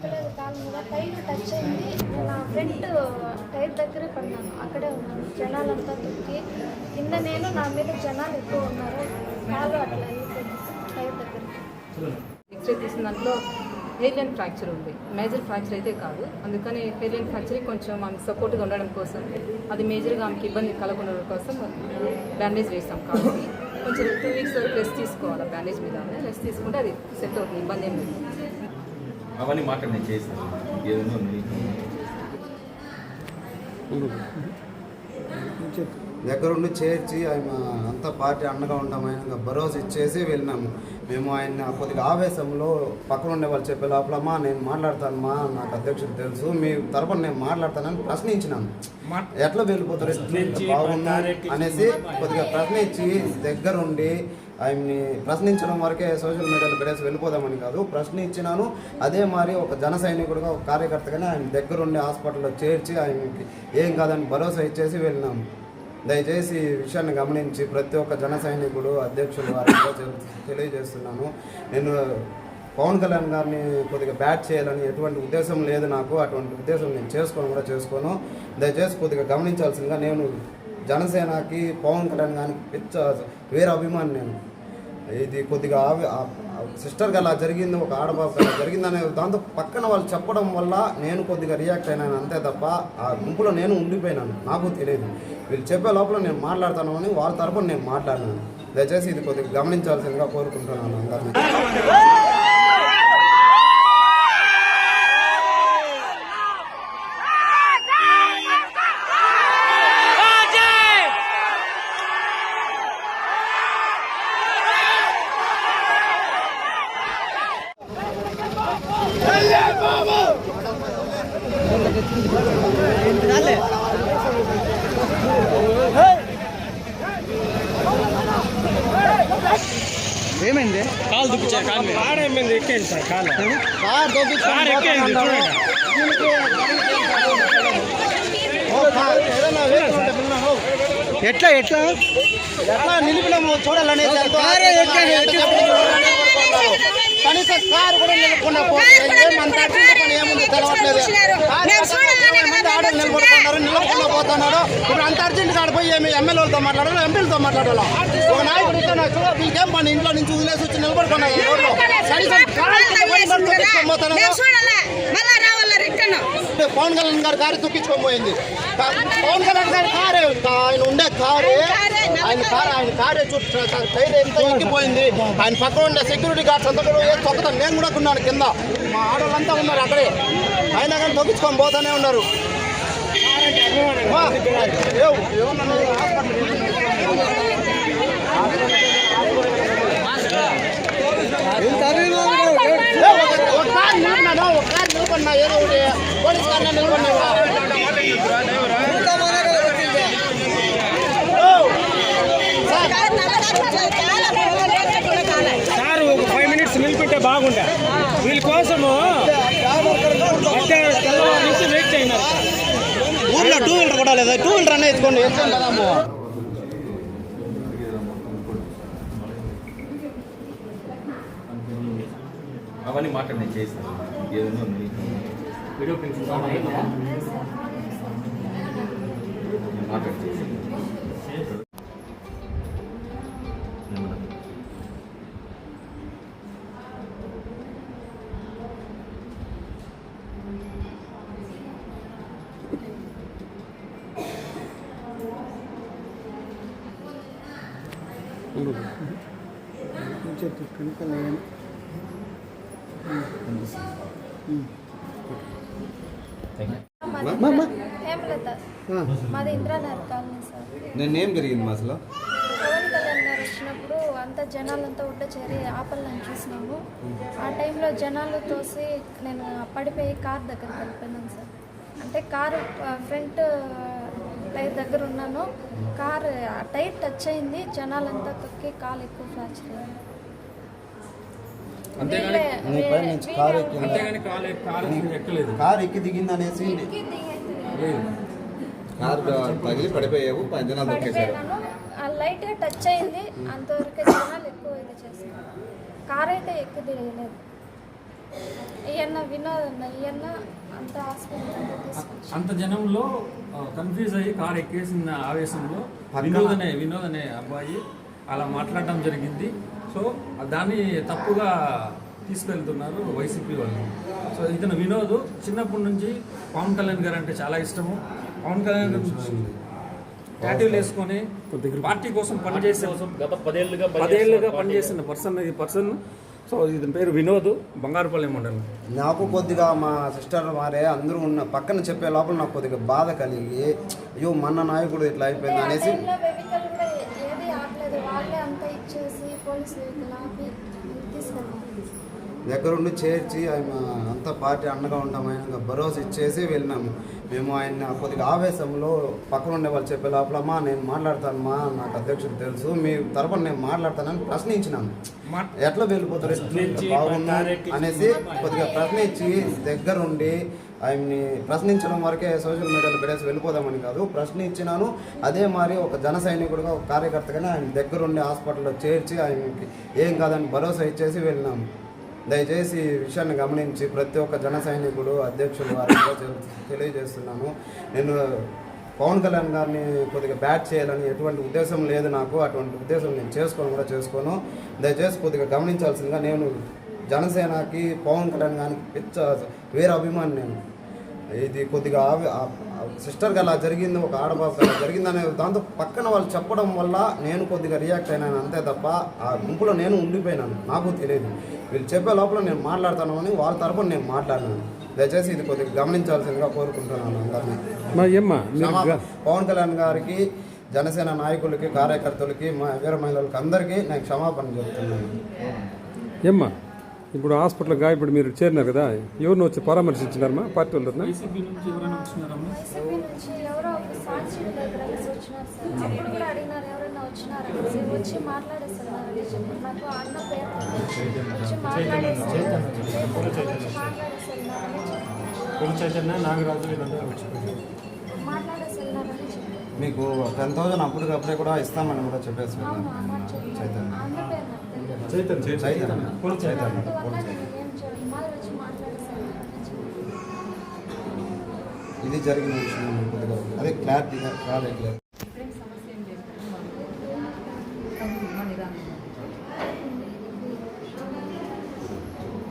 Tyre touch అయింది. నా front tyre దగ్గరే పడినాను. అక్కడే ఉన్నాను. జనాలంతా తొక్కి కింద నేను నా మీద జనాలు ఎక్కువ ఉన్నారు. కాలు అట్లా టైర్ దగ్గర ఎక్స్రే తీసిన దాంట్లో హెయిర్లైన్ ఫ్రాక్చర్ ఉంది. మేజర్ ఫ్రాక్చర్ అయితే కాదు. అందుకని హెయిర్లైన్ ఫ్రాక్చర్ కొంచెం ఆమె సపోర్ట్గా ఉండడం కోసం అది మేజర్గా ఆమెకి ఇబ్బంది కలగకుండా ఉండడం కోసం బ్యాండేజ్ వేస్తాం కాబట్టి కొంచెం టూ వీక్స్ వరకు రెస్ట్ తీసుకోవాలి బ్యాండేజ్ మీద. రెస్ట్ తీసుకుంటే అది సెట్ అవుతుంది. ఇబ్బంది ఏం లేదు. అవన్నీ మాట నేను చేస్తాను ఏదైనా దగ్గరుండి చేర్చి ఆయన అంతా పార్టీ అండగా ఉంటాం ఆయన భరోసా ఇచ్చేసి వెళ్ళినాము. మేము ఆయన కొద్దిగా ఆవేశంలో పక్కన ఉండే వాళ్ళు చెప్పే లోపలమ్మా నేను మాట్లాడతాను మా నాకు అధ్యక్షుడు తెలుసు మీ తరపున నేను మాట్లాడతానని ప్రశ్నించినాను. ఎట్లా వెళ్ళిపోతారు? బాగున్నా అనేసి కొద్దిగా ప్రశ్నించి దగ్గరుండి ఆయన్ని ప్రశ్నించడం వరకే సోషల్ మీడియాలో పెట్టేసి వెళ్ళిపోదామని కాదు ప్రశ్నించినాను. అదే మరి ఒక జన సైనికుడుగా ఒక కార్యకర్తగానే ఆయన దగ్గరుండి హాస్పిటల్లో చేర్చి ఆయనకి ఏం కాదని భరోసా ఇచ్చేసి వెళ్ళినాము దయచేసి ఈ విషయాన్ని గమనించి ప్రతి ఒక్క జన సైనికుడు అధ్యక్షులు తెలియజేస్తున్నాను. నేను పవన్ కళ్యాణ్ గారిని కొద్దిగా బ్యాట్ చేయాలని ఎటువంటి ఉద్దేశం లేదు నాకు. అటువంటి ఉద్దేశం నేను చేసుకోను కూడా చేసుకోను. దయచేసి కొద్దిగా గమనించాల్సిందిగా నేను జనసేనకి పవన్ కళ్యాణ్ గారికి పిచ్చ వేరే అభిమాని నేను. ఇది కొద్దిగా ఆవి- ఆ- సిస్టర్కి అలా జరిగింది ఒక ఆడబాబు అలా జరిగిందనే దాంతో పక్కన వాళ్ళు చెప్పడం వల్ల నేను కొద్దిగా రియాక్ట్ అయినాను అంతే తప్ప ఆ గుంపులో నేను ఉండిపోయినాను. నాకు తెలియదు వీళ్ళు చెప్పే లోపల నేను మాట్లాడతాను అని వాళ్ళ తరపున నేను మాట్లాడినాను. దయచేసి ఇది కొద్దిగా గమనించాల్సిందిగా కోరుకుంటున్నాను అందరినీ. ఏమైంది? కాలు దుప్పించారు కాలు కారు ఏమైంది? ఎక్కేది సార్ కాలు. కారు ఎక్కేది చూడండి. ఎట్లా ఎట్లా? ఎట్లా నిలిపినాము ఎక్కి కనీసం కారు కూడా నిలుపుకున్నా ఏమంత పని ఏముంది తెలవట్లేదు. పోతున్నాడు ఇప్పుడు అంత అర్జెంట్ కాడ పోయి ఏమి ఎమ్మెల్యేలతో మాట్లాడాలి ఎంపీలతో మాట్లాడాలి? ఒక నాయకుడు ఇక్కడ వీళ్ళకేం పని ఇంట్లో నుంచి వదిలేసి వచ్చి పోతున్నాడు. పవన్ కళ్యాణ్ గారి కారు తొక్కించుకొని పోయింది. పవన్ కళ్యాణ్ గారి కారే ఆయన ఉండే కారే ఆయన కారు ఆయన కారే. చుట్టూ టైర్ ఎంత ఎక్కిపోయింది ఆయన పక్కన ఉండే సెక్యూరిటీ గార్డ్స్ అంతా కూడా ఏ తొక్కతాను నేను కూడా ఉన్నాను కింద. మా ఆడవాళ్ళంతా ఉన్నారు అక్కడే. అయినా కానీ తొక్కించుకొని పోతానే ఉన్నారు. మా, ఏవ్, ఏమన్నా హాస్పిటల్ ఇంత అభిమానులు ఏ, ఒక- ఒక కారు నిలబడినా ఒక కారు నిలబడినా ఏదో ఒకటి పోలీస్ కారు నిలబడినా ఇంతమంది వచ్చింది. కారు ఒక ఫైవ్ మినిట్స్ నిలిపితే బాగుండే వీళ్ళ కోసము ఊర్లో టూ వీలర్ కూడా లేదా? టూ వీలర్ అనే ఎత్తుకోండి ఎత్తుకోండి కదమ్మో అవన్నీ మాట నేను చేస్తాను ఏదైనా వీడియో ప్రిన్సిపల్ మాట్లాడి చేసి. చెప్పు, కనుక్కలే. మాది మా, మా. హేమలత ఆ, మాది ఇంద్రానగర్ కాలనీ సార్. నిన్నేం జరిగింది మా అసలు? పవన్ కళ్యాణ్ గారు వచ్చినప్పుడు అంతా జనాలంతా ఉంటే చేరి ఆపలని చూసినాము. ఆ టైంలో జనాలు తోసి నేను పడిపోయి కార్ దగ్గరికి వెళ్ళిపోయినాను సార్. అంటే కారు ఫ్రంట్ టైర్ దగ్గర ఉన్నాను. కార్ టైర్ టచ్ అయింది. జనాలంతా తొక్కి కాలు ఎక్కువ ఫ్రాక్చర్ అయింది కారు ఎక్కి దిగింది అనేసి. కారు తగిలి పడిపోయావు జనాలు ఆ లైట్ టచ్ అయింది. అంతవరకు జనాలు ఎక్కువ ఇది చేశారు కార్ అయితే ఎక్కువ తిరగలేదు ఈయన వినోద్ అన్న అంత హాస్పిటల్ అంతా జనంలో కన్ఫ్యూజ్ అయ్యి కారు ఎక్కేసిన ఆవేశంలో పక్కన- వినోద్ అనే వినోద్ అనే అబ్బాయి అలా మాట్లాడటం జరిగింది. సో దాన్ని తప్పుగా తీసుకెళ్తున్నారు వైసీపీ వాళ్ళు. సో ఇతను వినోద్ చిన్నప్పటి నుంచి పవన్ కళ్యాణ్ గారు అంటే చాలా ఇష్టము. పవన్ కళ్యాణ్ గారు టాటూలు వేసుకొని పార్టీ కోసం పనిచేసే గత పదేళ్ళుగా పదేళ్ళుగా పనిచేసిన పర్సన్ ఈ పర్సన్. సో ఇతని పేరు వినోద్ బంగారుపల్లి మండలం. నాకు కొద్దిగా మా సిస్టర్ మారే అందరూ ఉన్న పక్కన చెప్పే లోపల నాకు కొద్దిగా బాధ కలిగి అయ్యో మన నాయకుడు ఇట్లా అయిపోయింది అనేసి టైంలో వెహికల్ కూడా ఏది ఆపలేదు దగ్గరుండి చేర్చి ఆయన అంత పార్టీ అండగా ఉంటాం ఆయన భరోసా ఇచ్చేసి వెళ్ళినాము. మేము ఆయన కొద్దిగా ఆవేశంలో పక్కన ఉండే వాళ్ళు చెప్పే లోపలమ్మా నేను మాట్లాడతానమ్మా నాకు అధ్యక్షుడు తెలుసు మీ తరపున నేను మాట్లాడతానని ప్రశ్నించినాను మా- ఎట్లా వెళ్ళిపోతారు? బాగుంది అనేసి కొద్దిగా ప్రశ్నించి దగ్గరుండి ఆయన్ని ప్రశ్నించడం వరకే సోషల్ మీడియాలో పెట్టేసి వెళ్ళిపోదామని కాదు ప్రశ్నించినాను. అదే మరి ఒక జన సైనికుడుగా ఒక కార్యకర్తగానే ఆయన దగ్గరుండి హాస్పిటల్లో చేర్చి ఆయనకి ఏం కాదని భరోసా ఇచ్చేసి వెళ్ళినాము దయచేసి ఈ విషయాన్ని గమనించి ప్రతి ఒక్క జన సైనికుడు అధ్యక్షులు వారికి తెలియజేస్తున్నాను నేను పవన్ కళ్యాణ్ గారిని కొద్దిగా బ్యాట్ చేయాలని ఎటువంటి ఉద్దేశం లేదు నాకు. అటువంటి ఉద్దేశం నేను చేసుకోను కూడా చేసుకోను. దయచేసి కొద్దిగా గమనించాల్సిందిగా నేను జనసేనకి పవన్ కళ్యాణ్ గారికి పిచ్చ వేరే అభిమాని నేను ఇది కొద్దిగా ఆవి- సిస్టర్కి అలా జరిగింది ఒక ఆడబాబు అలా జరిగిందనే దాంతో పక్కన వాళ్ళు చెప్పడం వల్ల నేను కొద్దిగా రియాక్ట్ అయినాను అంతే తప్ప ఆ గుంపులో నేను ఉండిపోయినాను. నాకు తెలియదు. వీళ్ళు చెప్పే లోపల నేను మాట్లాడతాను అని వాళ్ళ తరపున నేను మాట్లాడినాను. దయచేసి ఇది కొద్దిగా గమనించాల్సిందిగా కోరుకుంటున్నాను అందరినీ. పవన్ కళ్యాణ్ గారికి జనసేన నాయకులకి కార్యకర్తలకి మా వీర మహిళలకి అందరికీ నేను క్షమాపణ చెప్తున్నాను. ఏమ్మా? ఇప్పుడు హాస్పిటల్ గాయపడి మీరు చేరినారు కదా ఎవరిని వచ్చి పరామర్శించినారమ్మా? పార్టీ చెప్పి మీకు టెన్ థౌసండ్ అప్పటికప్పుడే కూడా ఇస్తామని కూడా చెప్పేసి చైతన్య. చైతన్య చైతన్య పొలి చైతన్య ఇది జరిగిన విషయం అదే క్లారిటీగా క్లారిటీ ఇప్పుడేం సమస్య ఏం లేదు మా నిదానం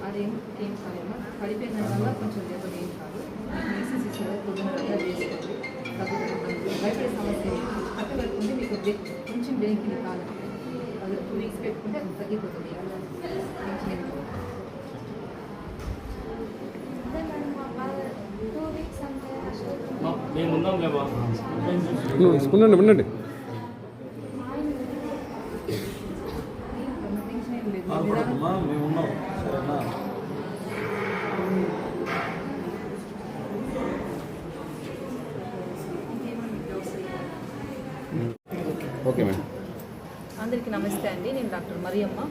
అదేం ఏం కాదమ్మా పడిపోయిన వల్ల కొంచెం దెబ్బలు ఏం కాదు మెసేజ్ ఇచ్చారు బయట సమస్య మీకు కొంచెం బెనిఫిట్ కాదు అది టూ వీక్స్ పెట్టుకుంటే అది తగ్గిపోతుంది మేడం మేము ఉన్నాంలేమా ఉండండి ఉండండి మా ఆయన టెన్షన్ ఏం లేదు బాధపడకమ్మా మేము ఉన్నాం సరేనా ఓకే మేడం అందరికీ నమస్తే అండి నేను డాక్టర్ మరియమ్మ.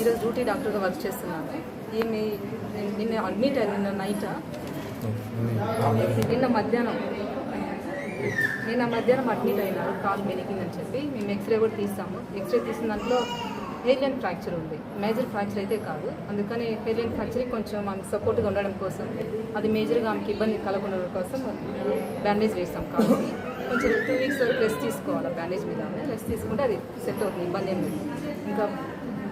ఈరోజు డ్యూటీ డాక్టర్గా వర్క్ చేస్తున్నాను. ఈమె నేను నిన్న అడ్మిట్ అయ్యి నిన్న నైట్? నిన్న మధ్యాహ్నం. నిన్న మధ్యాహ్నం అడ్మిట్ అయినారు కాలు మెలిగిందని చెప్పి మేము ఎక్స్రే కూడా తీస్తాము. ఎక్స్రే తీసిన దాంట్లో హెయిర్లైన్ ఫ్రాక్చర్ ఉంది. మేజర్ ఫ్రాక్చర్ అయితే కాదు. అందుకని హెయిర్లైన్ ఫ్రాక్చర్ కొంచెం ఆమెకు సపోర్ట్గా ఉండడం కోసం అది మేజర్గా ఆమెకి ఇబ్బంది కలగకుండా కోసం బ్యాండేజ్ వేస్తాం కాలుకి కొంచెం టూ వీక్స్ వరకు రెస్ట్ తీసుకోవాలి బ్యాండేజ్ మీద రెస్ట్ తీసుకుంటే అది సెట్ అవుతుంది ఇబ్బంది ఏం లేదు. ఇంకా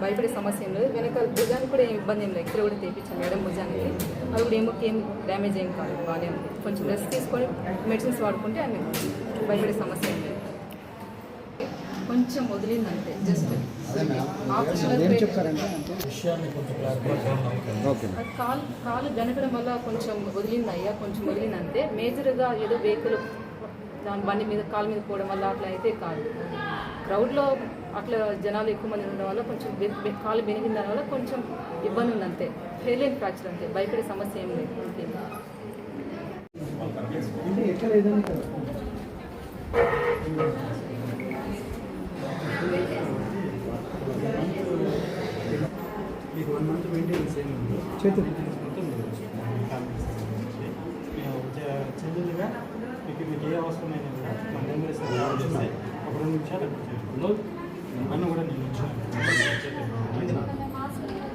భయపడే సమస్య ఏం లేదు. వెనకాల భుజానికి కూడా ఏం ఇబ్బంది ఏం లేదు. ఎక్కడ కూడా తెప్పించాం మేడం భుజానికి. అది కూడా ఏమో ఏం డ్యామేజ్ ఏం కాదు బాగానే ఉంది. కొంచెం రెస్ట్ తీసుకొని మెడిసిన్స్ వాడుకుంటే ఆమె భయపడే సమస్య ఏం లేదు. కొంచెం వదిలిందంటే జస్ట్ అదే మేడం. ఆపరేషన్ ఓకే అది కాలు కాలు గనకడం వల్ల కొంచెం వదిలింది అయ్యా కొంచెం వదిలిందంటే మేజర్గా ఏదో వెహికల్ దాని బండి మీద కాలు మీద పోవడం వల్ల అట్లా అయితే కాదు. క్రౌడ్లో అట్లా జనాలు ఎక్కువ మంది ఉండడం వల్ల కొంచెం కాలు బెనిగిన దాని వల్ల కొంచెం ఇబ్బంది ఉంది అంతే ఫెయిలియన్ ఫ్రాక్చర్ అంతే. భయపడే సమస్య ఏం లేదు. అంతే.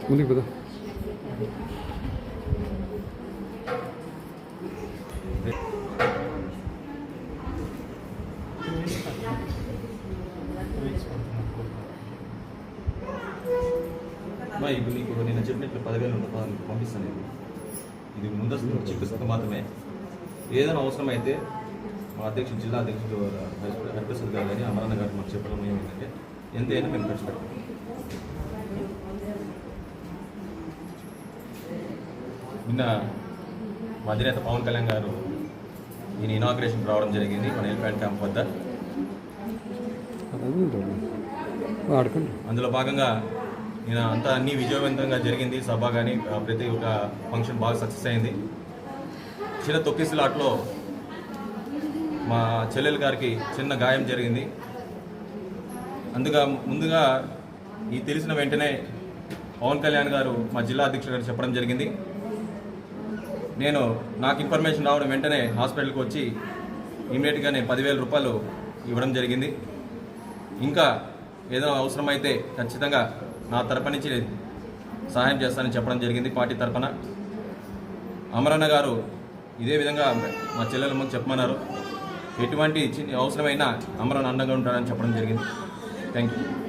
ముందుకు పద. ఇప్పుడు ఇప్పుడు నేను చెప్పినట్టు పదివేలు ఉండదు పంపిస్తాను ఇది ముందస్తు చికిత్సకు మాత్రమే. ఏదైనా అవసరమైతే మా అధ్యక్షుడు జిల్లా అధ్యక్షుడు హరిప్రసాద్ గారు కానీ అమరాన్న గారు మాకు చెప్పడం ఏమిటంటే ఎంతైనా మేము ఖర్చు పెడతాం నిన్న మా అధినేత పవన్ కళ్యాణ్ గారు ఈయన ఇనాగ్రేషన్ రావడం జరిగింది మన ఎలిఫెంట్ క్యాంప్ వద్ద. అందులో భాగంగా నేను అంతా అన్ని విజయవంతంగా జరిగింది సభ కానీ ప్రతి ఒక్క ఫంక్షన్ బాగా సక్సెస్ అయింది. చిన్న తొక్కిసలాట్లో మా చెల్లెలు గారికి చిన్న గాయం జరిగింది. అందుగా ముందుగా ఈ తెలిసిన వెంటనే పవన్ కళ్యాణ్ గారు మా జిల్లా అధ్యక్షుడు గారు చెప్పడం జరిగింది. నేను నాకు ఇన్ఫర్మేషన్ రావడం వెంటనే హాస్పిటల్కి వచ్చి ఇమీడియట్గా నేను పదివేల రూపాయలు ఇవ్వడం జరిగింది. ఇంకా ఏదైనా అవసరమైతే ఖచ్చితంగా నా తరపు నుంచి సహాయం చేస్తానని చెప్పడం జరిగింది పార్టీ తరఫున అమరన్న గారు ఇదే విధంగా మా చెల్లెలమ్మకు చెప్పమన్నారు. ఎటువంటి చిన్న అవసరమైనా అమరన్న అండంగా ఉంటాడని చెప్పడం జరిగింది. Thank you